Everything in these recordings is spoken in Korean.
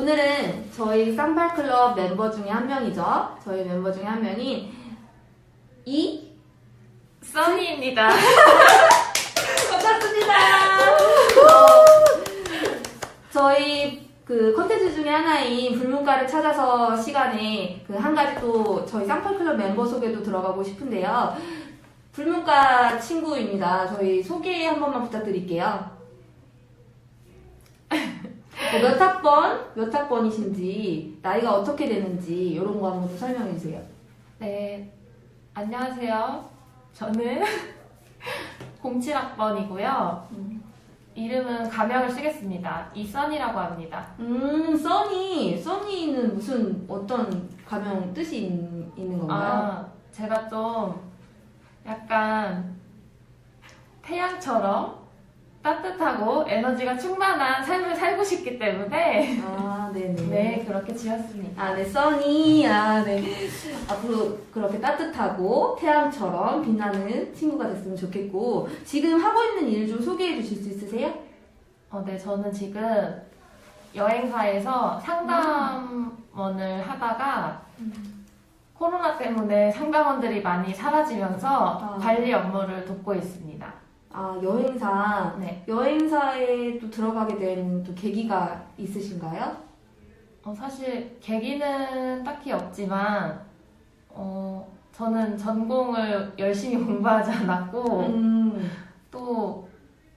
오늘은 저희 쌍발클럽 멤버 중에 한 명이죠. 저희 멤버 중에 한 명인 이 써니입니다. 반갑습니다. 어, 저희 그 컨텐츠 중에 하나인 불문가를 찾아서 시간에 그 한 가지 또 저희 쌍팔클럽 멤버 소개도 들어가고 싶은데요. 불문가 친구입니다. 저희 소개 한 번만 부탁드릴게요. 뭐 몇 학번, 몇 학번이신지, 나이가 어떻게 되는지 이런 거 한번 좀 설명해 주세요. 네, 안녕하세요. 저는 07학번이고요. 이름은 가명을 쓰겠습니다. 이써니라고 합니다. 음, 써니. 써니는 무슨 어떤 가명 뜻이 있, 있는 건가요? 아, 제가 좀 약간 태양처럼 따뜻하고 에너지가 충만한 삶을 살고 싶기 때문에 아, 네네. 네, 그렇게 지었습니다. 아, 네, 써니. 아, 네. 앞으로 그렇게 따뜻하고 태양처럼 빛나는 친구가 됐으면 좋겠고, 지금 하고 있는 일 좀 소개해 주실 수 있으세요? 어, 네, 저는 지금 여행사에서 상담원을 하다가 코로나 때문에 상담원들이 많이 사라지면서 아. 관리 업무를 돕고 있습니다. 아, 여행사. 네, 여행사에 또 들어가게 된 또 계기가 있으신가요? 어, 사실 계기는 딱히 없지만 어, 저는 전공을 열심히 공부하지 않았고 음, 또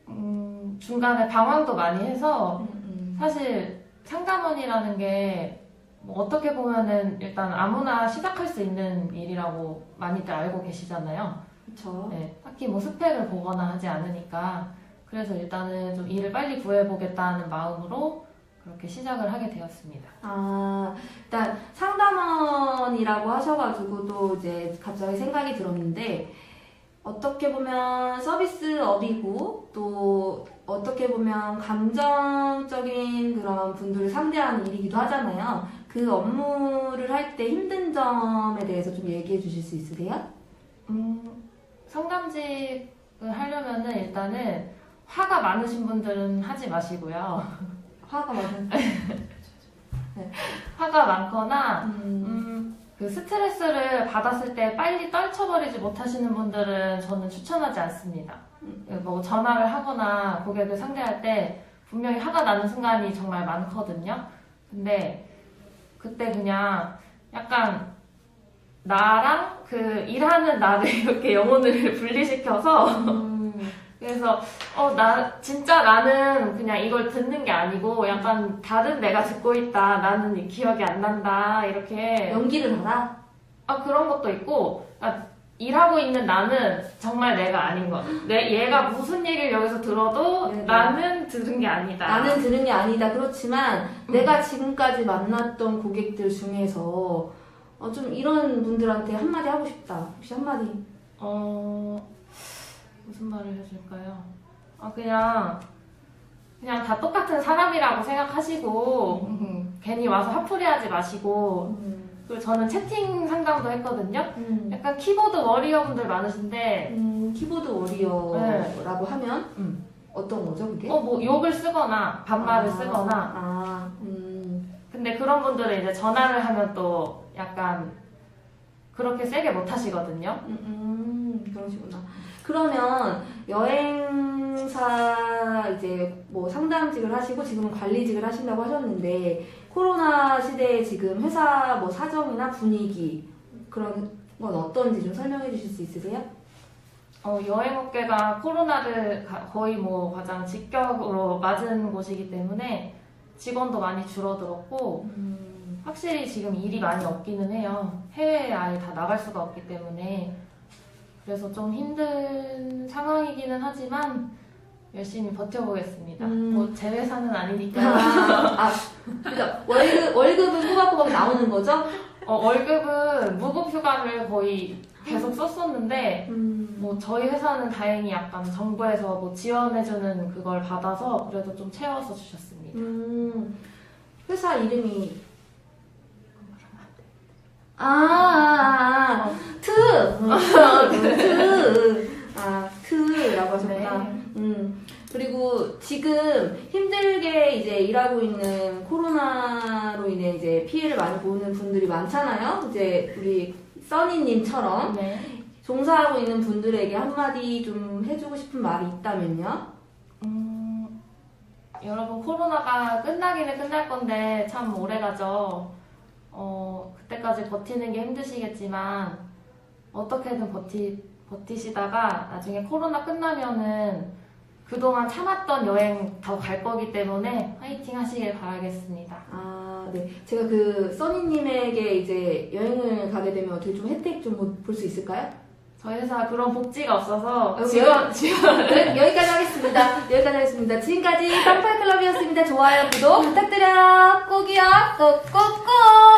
음, 중간에 방황도 많이 해서 음, 음. 사실 상담원이라는 게뭐 어떻게 보면은 일단 아무나 시작할 수 있는 일이라고 많이들 알고 계시잖아요. 그쵸. 네, 딱히 뭐 스펙을 보거나 하지 않으니까 그래서 일단은 좀 일을 빨리 구해보겠다는 마음으로 그렇게 시작을 하게 되었습니다. 아, 일단 상담원이라고 하셔가지고 또 이제 갑자기 생각이 들었는데 어떻게 보면 서비스업이고 또 어떻게 보면 감정적인 그런 분들을 상대하는 일이기도 하잖아요. 그 업무를 할 때 힘든 점에 대해서 좀 얘기해 주실 수 있으세요? 음, 상담직을 하려면은 일단은 화가 많으신 분들은 하지 마시고요. 화가 많은. 화가 많거나 음, 음, 그 스트레스를 받았을 때 빨리 떨쳐버리지 못하시는 분들은 저는 추천하지 않습니다. 음. 뭐 전화를 하거나 고객을 상대할 때 분명히 화가 나는 순간이 정말 많거든요. 근데 그때 그냥 약간 나랑 그 일하는 나를 이렇게 영혼을 분리시켜서 음, 그래서 어 나 진짜 나는 그냥 이걸 듣는 게 아니고 약간 다른 내가 듣고 있다 나는 이 기억이 안 난다 이렇게 연기를 하라. 아 그런 것도 있고 아, 일하고 있는 나는 정말 내가 아닌 거. 내 얘가 무슨 얘기를 여기서 들어도 네 네. 나는 들은 게 아니다. 나는 들은 게 아니다. 그렇지만 음. 내가 지금까지 만났던 고객들 중에서 어, 좀 이런 분들한테 한마디 하고 싶다. 혹시 한마디? 어 무슨 말을 해줄까요? 아 그냥 그냥 다 똑같은 사람이라고 생각하시고 음, 괜히 와서 화풀이 하지 마시고 음, 그리고 저는 채팅 상담도 했거든요. 음, 약간 키보드 워리어분들 많으신데 음, 키보드 워리어라고 하면 음. 어떤 거죠, 그게? 어 뭐 욕을 쓰거나 반말을 아, 쓰거나 아, 음, 근데 그런 분들은 이제 전화를 하면 또 약간 그렇게 세게 못 하시거든요. 음, 음, 그러시구나. 그러면 여행사 이제 뭐 상담직을 하시고 지금은 관리직을 하신다고 하셨는데 코로나 시대에 지금 회사 뭐 사정이나 분위기 그런 건 어떤지 좀 설명해 주실 수 있으세요? 어, 여행업계가 코로나를 가- 거의 뭐 가장 직격으로 맞은 곳이기 때문에 직원도 많이 줄어들었고 음, 확실히 지금 일이 많이 없기는 해요. 해외에 아예 다 나갈 수가 없기 때문에 그래서 좀 힘든 상황이기는 하지만 열심히 버텨보겠습니다. 음. 뭐제 회사는 아니니까 아, 아, 그러니까 월급 월급은 꼬박꼬박 나오는 거죠? 어, 월급은 무급휴가를 거의 계속 썼었는데 음, 뭐 저희 회사는 다행히 약간 정부에서 뭐 지원해주는 그걸 받아서 그래도 좀 채워서 주셨습니다. 음, 회사 이름이 아, 아, 아, 트, 음, 트, 아, 트라고 하셨구나. 네. 음, 그리고 지금 힘들게 이제 일하고 있는 코로나 인해 이제 피해를 많이 보는 분들이 많잖아요. 이제 우리 써니님처럼 네. 종사하고 있는 분들에게 한마디 좀 해주고 싶은 말이 있다면요? 음, 여러분 코로나가 끝나기는 끝날 건데 참 오래 가죠. 어, 그때까지 버티는 게 힘드시겠지만 어떻게든 버티 버티시다가 나중에 코로나 끝나면은 그동안 참았던 여행 더 갈 거기 때문에 화이팅 하시길 바라겠습니다. 아, 네. 제가 그 써니님에게 이제 여행을 가게 되면 어떻게 좀 혜택 좀 볼 수 있을까요? 저희 회사 그런 복지가 없어서 어, 직원 직원 여- 여기까지 하겠습니다. 여기까지 하겠습니다. 지금까지 깜팔클럽이었습니다. 좋아요, 구독 부탁드려요. 꼭이요. 꼭 꼭 꼭.